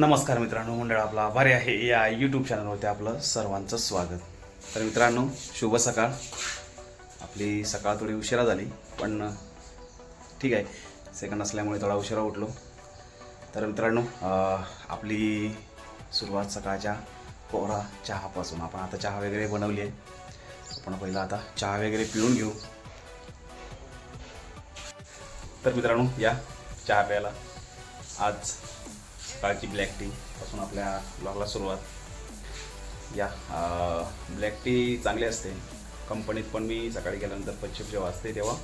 नमस्कार मित्रांनो मंडळ आपला आभारी आहे. या यूट्यूब चॅनलवरती आपलं सर्वांचं स्वागत. तर मित्रांनो शुभ सकाळ. आपली सकाळ थोडी उशिरा झाली पण ठीक आहे. सेकंड असल्यामुळे थोडा उशिरा उठलो. तर मित्रांनो आपली सुरुवात सकाळच्या कोरा चहापासून. आपण आता चहा वगैरे बनवली आहे. आपण पहिला आता चहा वगैरे पिऊन घेऊ. तर मित्रांनो या चहा प्यायला. आज सकाळची ब्लॅक टी पासून आपल्या ब्लॉगला सुरुवात. या ब्लॅक टी चांगली असते. कंपनीत पण मी सकाळी गेल्यानंतर पश्चिम जेव्हा असते तेव्हा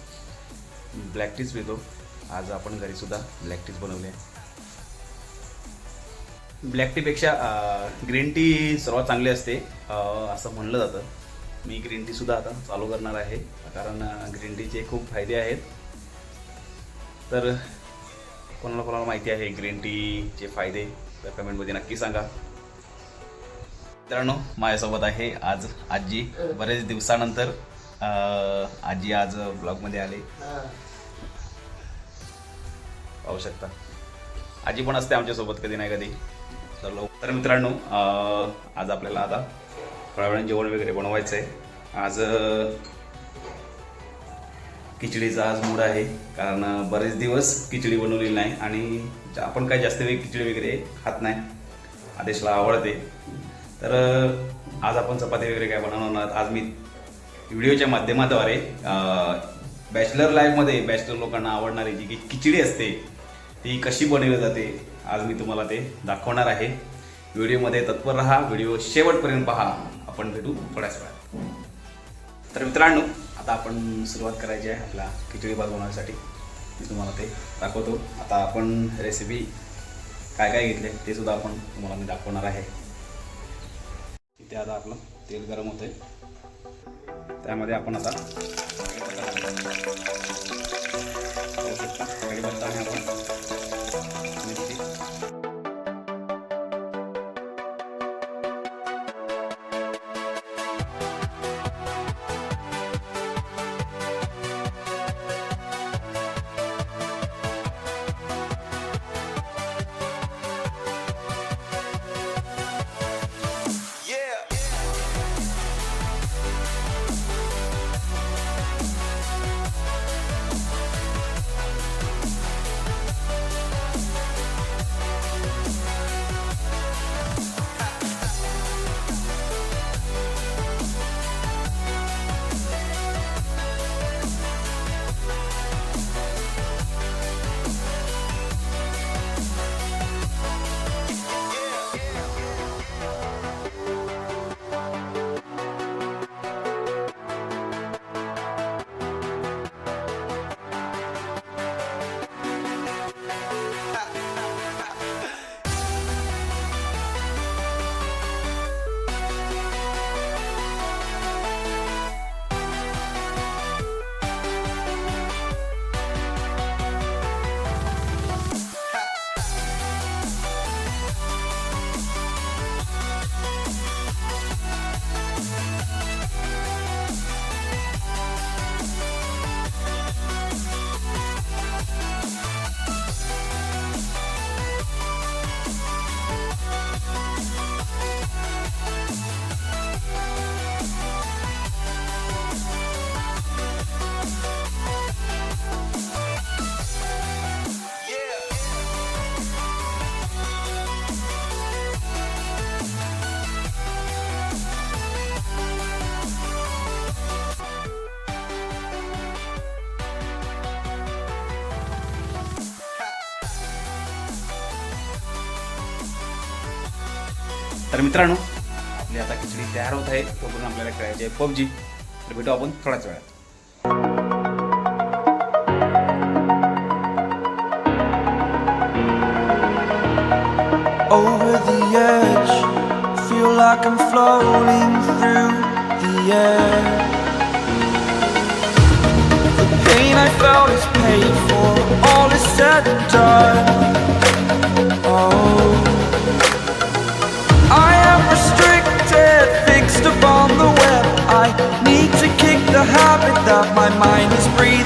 ब्लॅक टीच पितो. आज आपण घरीसुद्धा ब्लॅक टीच बनवली आहे. ब्लॅक टीपेक्षा ग्रीन टी सर्वात चांगली असते. असं म्हणलं जातं. मी ग्रीन टीसुद्धा आता चालू करणार आहे. कारण ग्रीन टीचे खूप फायदे आहेत. तर कोणाला कोणाला माहिती आहे? ग्रीन टीचे फायदे? तर कमेंटमध्ये नक्की सांगा. मित्रांनो माझ्यासोबत आहे आज आजी. बरेच दिवसानंतर आजी आज ब्लॉगमध्ये आले. पाहू शकता. आजी पण असते आमच्यासोबत कधी नाही कधी. तर तर मित्रांनो आज आपल्याला आता थोड्या वेळाने जेवण वगैरे बनवायचं आहे आज खिचडीचा आज मूड आहे कारण बरेच दिवस खिचडी बनवलेली नाही आणि आपण काय जास्त वेळ खिचडी वगैरे खात नाही. आदेशला आवडते. तर आज आपण चपाती वगैरे काय बनवणार नाही. आज मी व्हिडिओच्या माध्यमाद्वारे बॅचलर लाईफमध्ये बॅचलर लोकांना आवडणारी जी की खिचडी असते ती कशी बनवली जाते आज मी तुम्हाला ते दाखवणार आहे. व्हिडिओमध्ये तत्पर राहा व्हिडिओ शेवटपर्यंत पहा. आपण भेटू थोड्याच वेळात. तर मित्रांनो आता आपण सुरुवात करायची आहे आपला खिचडी भात बनवण्यासाठी. मी तुम्हाला ते दाखवतो. आता आपण रेसिपी काय काय घेतले ते सुद्धा आपण तुम्हाला मी दाखवणार आहे. इथे आता आपलं तेल गरम होतंय. त्यामध्ये आपण आता तर मित्रांनो आपली आता खिचडी तयार होत आहे तोपर्यंत आपल्याला खेळायची आहे पबजी तर भेटू आपण थोड्याच वेळात over the edge. Feel like I'm floating through that my mind is breathing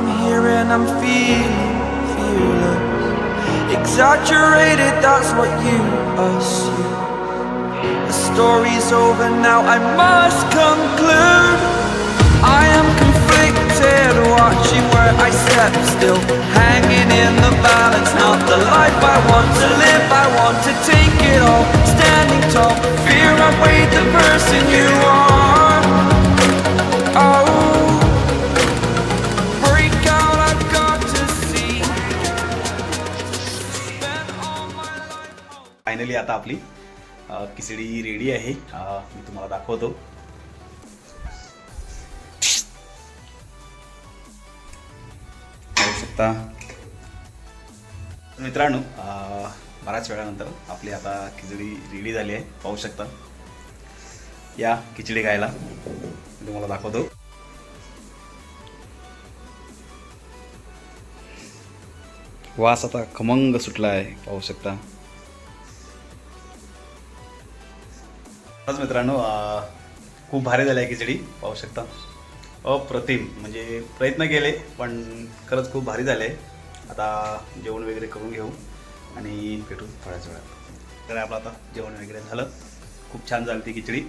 I'm here and I'm feeling fearless. Exaggerated, that's what you assume. The story's over now, I must conclude. I am life. आता आपली. खिचडी ready आहे. मी तुम्हाला दाखवतो. पाहू शकता. मित्रांनो बऱ्याच वेळानंतर आपली आता खिचडी रेडी झाली आहे. पाहू शकता. या खिचडी खायला. तुम्हाला दाखवतो. वास आता खमंग सुटला आहे पाहू शकता. आज मित्रांनो खूप भारी झाली आहे खिचडी पाहू शकता. अप्रतिम म्हणजे प्रयत्न केले पण खरंच खूप भारी झाले. आता जेवण वगैरे करून घेऊ आणि भेटू थोड्याच वेळात. तर आपलं आता जेवण वगैरे झालं. खूप छान झाली ती खिचडी.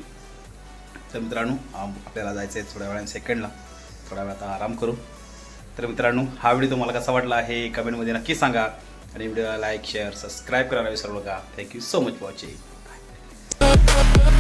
तर मित्रांनो आपल्याला जायचं आहे थोड्या वेळाने सेकंडला थोड्या वेळ आता आराम करू. तर मित्रांनो हा व्हिडिओ तुम्हाला कसा वाटला हे कमेंटमध्ये नक्की सांगा. आणि व्हिडिओला लाईक शेअर सबस्क्राईब करायला विसरू नका. Thank you so much for watching